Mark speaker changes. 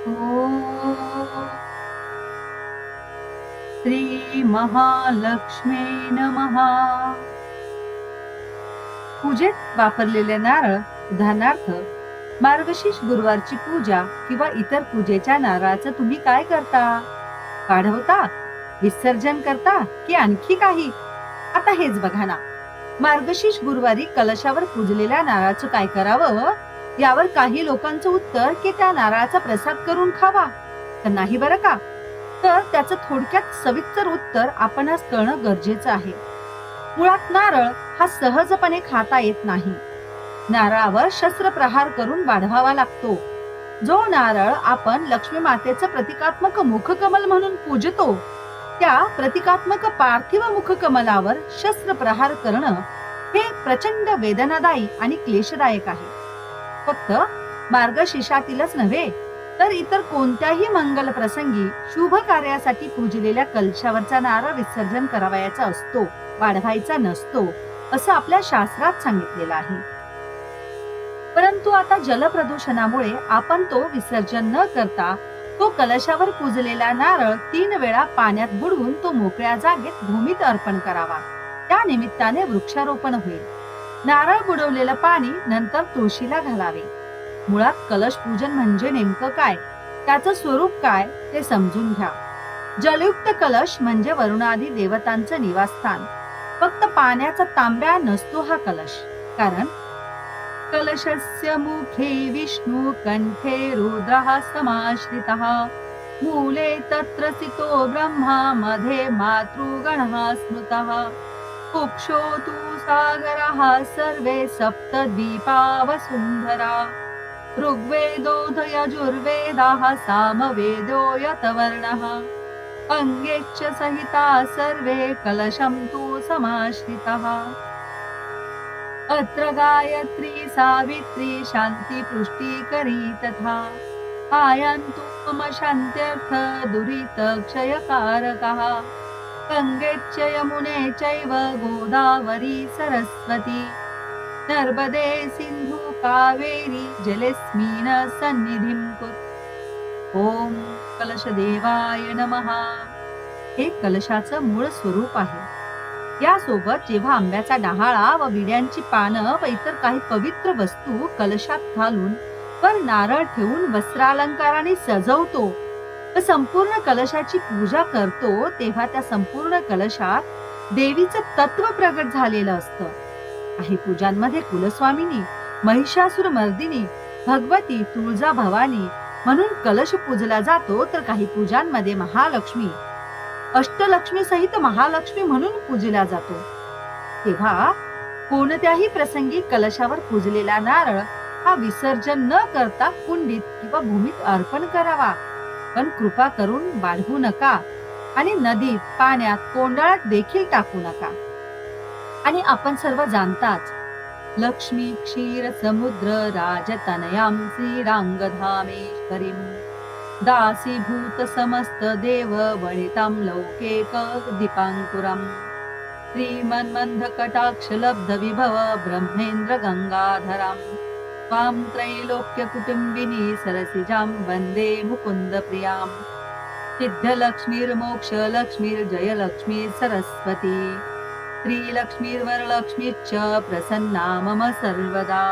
Speaker 1: श्री महालक्ष्मी नमहा पूजेत वापरलेले नारळ उदाहरणार्थ मार्गशीर्ष गुरुवारची पूजा किंवा इतर पूजेच्या नारळाचं तुम्ही काय करता? वाढवता? विसर्जन करता? की आणखी काही? आता हेच बघा ना. मार्गशीर्ष गुरुवारी कलशावर पूजलेल्या नारळाचं काय करावं? यावर काही लोकांचं उत्तर की त्या नारळाचा प्रसाद करून खावा. तर नाही बरं का? तर त्याचं थोडक्यात सविस्तर उत्तर आपणास कळणं गरजेचं आहे. मुळात नारळ हा सहजपणे खाता येत नाही. नारळावर शस्त्र प्रहार करून वाढवावा लागतो. जो नारळ आपण लक्ष्मी मातेचं प्रतिकात्मक मुखकमल म्हणून पूजतो त्या प्रतिकात्मक पार्थिव मुखकमलावर शस्त्र प्रहार करणं हे प्रचंड वेदनादायी आणि क्लेशदायक आहे. फक्त मार्गशीर्षातीलच नव्हे तर इतर कोणत्याही मंगल प्रसंगी शुभ कार्यासाठी पूजलेल्या कलशावरचा नारळ विसर्जन करावयाचा असतो वाढवायचा नसतो असं आपल्या शास्त्रात सांगितलेलं आहे. परंतु आता जलप्रदूषणामुळे आपण तो विसर्जन न करता तो कलशावर पूजलेला नारळ तीन वेळा पाण्यात बुडवून तो मोकळ्या जागेत भूमीत अर्पण करावा. त्या निमित्ताने वृक्षारोपण होईल. नारळ बुडवलेलं पाणी नंतर तुळशीला घालावे. मुळात कलश पूजन म्हणजे नेमकं काय? त्याचं स्वरूप काय ते समजून घ्या. जलयुक्त कलश म्हणजे वरुणादी देवतांचं निवासस्थान. फक्त पाण्याचा तांब्या नसतो हा कलश. कारण कलशस्य मुखे विष्णू कंठे रुद्रः समाश्रितः। मूले तत्र सितो ब्रह्मा मध्ये मातृगणः स्मृतः। कुक्षो तु सागरः सर्वे सप्तद्वीपा वसुन्धरा ऋग्वेदोधयजुर्वेदाः सामवेदो यतवर्णः। अङ्गेश्च सहिता सर्वे कलशं तु समाश्रितः। अत्र गायत्री सावित्री शान्तिपुष्टिकरी तथा आयान्तु मम शान्त्यर्थ दुरितक्षयकारकः। गङ्गेच्च यमुने चैव गोदावरी सरस्वती. नर्मदे सिन्धु कावेरी जलेस्मिन सन्निधिं कुरु. ओम कलशदेवाय नमः. हे कलशाचं मूळ स्वरूप आहे. यासोबत जेव्हा आंब्याचा डहाळा व विड्यांची पानं व इतर काही पवित्र वस्तू कलशात घालून वर नारळ ठेवून वस्त्रालंकाराने सजवतो. संपूर्ण कलशाची पूजा करतो तेव्हा त्या संपूर्ण कलशात देवीचं तत्व प्रगट झालेलं असतं. काही पूजांमध्ये कुलस्वामिनी महिषासुर मर्दिनी भगवती तुळजा भवानी म्हणून कलश पूजला जातो तर काही पूजांमध्ये महालक्ष्मी अष्टलक्ष्मी सहित महालक्ष्मी म्हणून पूजला जातो. तेव्हा कोणत्याही प्रसंगी कलशावर पूजलेला नारळ हा विसर्जन न करता कुंडीत किंवा भूमीत अर्पण करावा. पण कृपा करून वाढवू नका आणि नदीत पाण्यात कोंडळात देखील टाकू नका. आणि आपण सर्व जाणताच लक्ष्मी क्षीर समुद्र राजतनयां दासी दासीभूत समस्त देव वणितां लौकेक दीपांकुरम श्रीमन्मन्ध कटाक्ष लब्ध विभव ब्रह्मेन्द्र गङ्गाधरां त्वां त्रैलोक्यकुटुम्बिनी सरसिजां वन्दे मुकुन्दप्रियाम्। मुकुन्दप्रियां सिद्धलक्ष्मीर्मोक्षलक्ष्मीर्जयलक्ष्मीसरस्वती श्रीलक्ष्मीर्वरलक्ष्मीर्च प्रसन्ना मम सर्वदा।